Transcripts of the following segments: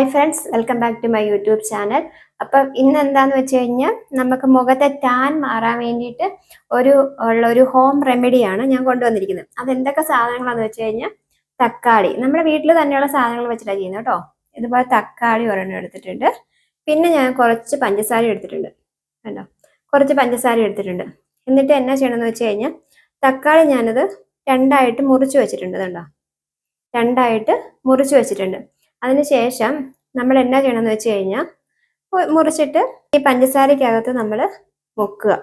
Hi friends welcome back to my YouTube channel അപ്പം ഇന്ന് എന്താന്ന് വെച്ച് കഴിഞ്ഞാൽ നമുക്ക് മുഖത്തെ ടാൻ മാറാൻ വേണ്ടിയിട്ട് ഒരു ഉള്ള ഒരു ഹോം റെമഡിയാണ് ഞാൻ കൊണ്ടുവന്നിരിക്കുന്നത്. അതെന്തൊക്കെ സാധനങ്ങളാന്ന് വെച്ച് കഴിഞ്ഞാൽ തക്കാളി. നമ്മുടെ വീട്ടിൽ തന്നെയുള്ള സാധനങ്ങൾ വെച്ചിട്ടാണ് ചെയ്യുന്നത് കേട്ടോ. ഇതുപോലെ തക്കാളി ഒരെണ്ണം എടുത്തിട്ടുണ്ട്. പിന്നെ ഞാൻ കുറച്ച് പഞ്ചസാര എടുത്തിട്ടുണ്ട്. കണ്ടോ? കുറച്ച് പഞ്ചസാര എടുത്തിട്ടുണ്ട്. എന്നിട്ട് എന്നാ ചെയ്യണമെന്ന് വെച്ച് കഴിഞ്ഞാൽ തക്കാളി ഞാനത് രണ്ടായിട്ട് മുറിച്ച് വെച്ചിട്ടുണ്ട് കണ്ടോ? രണ്ടായിട്ട് മുറിച്ച് വെച്ചിട്ടുണ്ട്. അതിനുശേഷം നമ്മൾ എന്നാ ചെയ്യണമെന്ന് വെച്ച് കഴിഞ്ഞാൽ മുറിച്ചിട്ട് ഈ പഞ്ചസാരക്കകത്ത് നമ്മൾ മുക്കുക.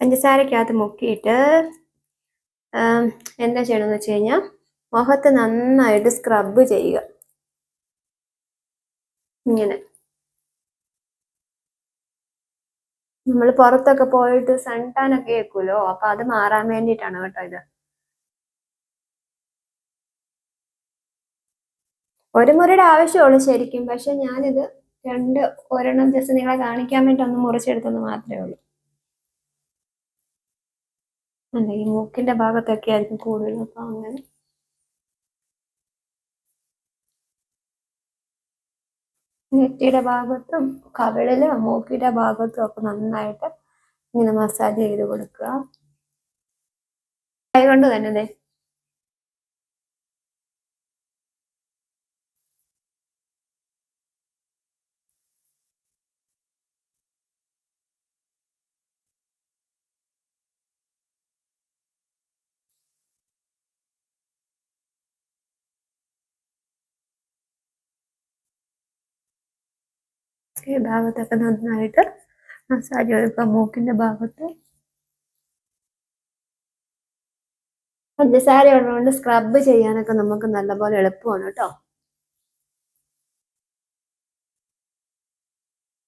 പഞ്ചസാരക്കകത്ത് മുക്കിയിട്ട് എന്താ ചെയ്യണമെന്ന് വെച്ച് കഴിഞ്ഞാൽ മുഖത്ത് നന്നായിട്ട് സ്ക്രബ് ചെയ്യുക. ഇങ്ങനെ. നമ്മൾ പുറത്തൊക്കെ പോയിട്ട് സൺ ടാൻ ഒക്കെ കേൾക്കുമല്ലോ അപ്പൊ അത് മാറാൻ വേണ്ടിയിട്ടാണ് കേട്ടോ ഇത്. ഒരു മുറിയുടെ ആവശ്യമുള്ളൂ ശരിക്കും. പക്ഷെ ഞാനിത് രണ്ട് ഒരെണ്ണം ജസ്റ്റ് നിങ്ങളെ കാണിക്കാൻ വേണ്ടി ഒന്ന് മുറിച്ചെടുത്തെന്ന് മാത്രമേ ഉള്ളൂ. അല്ല ഈ മൂക്കിന്റെ ഭാഗത്തൊക്കെ ആയിരിക്കും കൂടുതലും അപ്പൊ അങ്ങനെ. നെറ്റിയുടെ ഭാഗത്തും കവിളിലും മൂക്കിന്റെ ഭാഗത്തും ഒക്കെ നന്നായിട്ട് ഇങ്ങനെ മസാജ് ചെയ്ത് കൊടുക്കുക. കൈകൊണ്ട് തന്നെ ഈ ഭാഗത്തൊക്കെ നന്നായിട്ട് മസാജ് കൊടുക്കുക മൂക്കിന്റെ ഭാഗത്ത്. പഞ്ചസാര ഉള്ളതുകൊണ്ട് സ്ക്രബ് ചെയ്യാനൊക്കെ നമുക്ക് നല്ലപോലെ എളുപ്പമാണ് കേട്ടോ.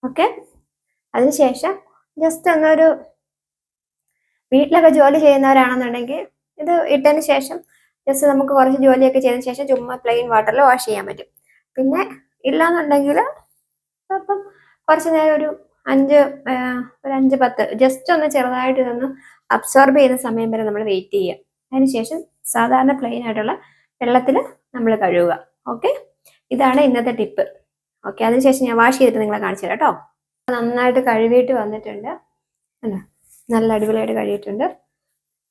ഓക്കെ അതിനുശേഷം ജസ്റ്റ് ഒന്നൊരു വീട്ടിലൊക്കെ ജോലി ചെയ്യുന്നവരാണെന്നുണ്ടെങ്കിൽ ഇത് ഇട്ടതിന് ശേഷം ജസ്റ്റ് നമുക്ക് കുറച്ച് ജോലിയൊക്കെ ചെയ്തതിന് ശേഷം ചുമ്മാ പ്ലെയിൻ വാട്ടറിൽ വാഷ് ചെയ്യാൻ പറ്റും. പിന്നെ ഇല്ലാന്നുണ്ടെങ്കിൽ അപ്പം കുറച്ച് നേരം ഒരു അഞ്ച് ഒരു അഞ്ച് പത്ത് ജസ്റ്റ് ഒന്ന് ചെറുതായിട്ട് ഇതൊന്ന് അബ്സോർബ് ചെയ്യുന്ന സമയം വരെ നമ്മൾ വെയിറ്റ് ചെയ്യുക. അതിനുശേഷം സാധാരണ പ്ലെയിൻ ആയിട്ടുള്ള വെള്ളത്തിൽ നമ്മൾ കഴുകുക. ഓക്കെ ഇതാണ് ഇന്നത്തെ ടിപ്പ് ഓക്കെ അതിനുശേഷം ഞാൻ വാഷ് ചെയ്തിട്ട് നിങ്ങളെ കാണിച്ചു തരാം കേട്ടോ. നന്നായിട്ട് കഴുകിയിട്ട് വന്നിട്ടുണ്ട്. അല്ല നല്ല അടിപൊളിയായിട്ട് കഴുകിയിട്ടുണ്ട്.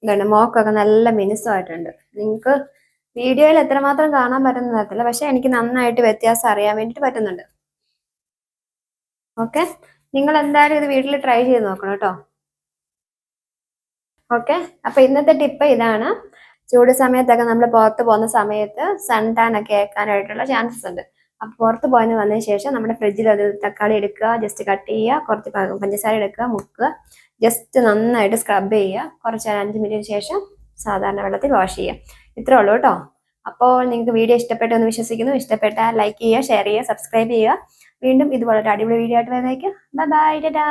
എന്താണ് മോക്കൊക്കെ നല്ല മിനുസമായിട്ടുണ്ട്. നിങ്ങൾക്ക് വീഡിയോയിൽ എത്രമാത്രം കാണാൻ പറ്റുന്ന തരത്തില്ല പക്ഷെ എനിക്ക് നന്നായിട്ട് വ്യത്യാസം അറിയാൻ വേണ്ടിയിട്ട് പറ്റുന്നുണ്ട്. ഓക്കെ നിങ്ങൾ എന്തായാലും ഇത് വീട്ടിൽ ട്രൈ ചെയ്ത് നോക്കണം കേട്ടോ. ഓക്കെ അപ്പൊ ഇന്നത്തെ ടിപ്പ് ഇതാണ്. ചൂട് സമയത്തൊക്കെ നമ്മൾ പുറത്ത് പോകുന്ന സമയത്ത് സൺ ടാൻ ഒക്കെ ഏൽക്കാനായിട്ടുള്ള ചാൻസസ് ഉണ്ട്. അപ്പൊ പുറത്ത് പോയെന്ന് വന്നതിന് ശേഷം നമ്മുടെ ഫ്രിഡ്ജിൽ അത് തക്കാളി എടുക്കുക ജസ്റ്റ് കട്ട് ചെയ്യുക കുറച്ച് പഞ്ചസാര എടുക്കുക മുക്കുക. ജസ്റ്റ് നന്നായിട്ട് സ്ക്രബ് ചെയ്യുക. കുറച്ച് അഞ്ച് മിനിറ്റിന് ശേഷം സാധാരണ വെള്ളത്തിൽ വാഷ് ചെയ്യുക. ഇത്രേ ഉള്ളൂ കേട്ടോ. അപ്പോൾ നിങ്ങൾക്ക് വീഡിയോ ഇഷ്ടപ്പെട്ടു എന്ന് വിശ്വസിക്കുന്നു. ഇഷ്ടപ്പെട്ടാൽ ലൈക്ക് ചെയ്യുക ഷെയർ ചെയ്യുക സബ്സ്ക്രൈബ് ചെയ്യുക. വീണ്ടും ഇത് വളരെ അടിപൊളി വീഡിയോ ആയിട്ട് വരുന്നതായിരിക്കും. ബൈ ബൈ ടാ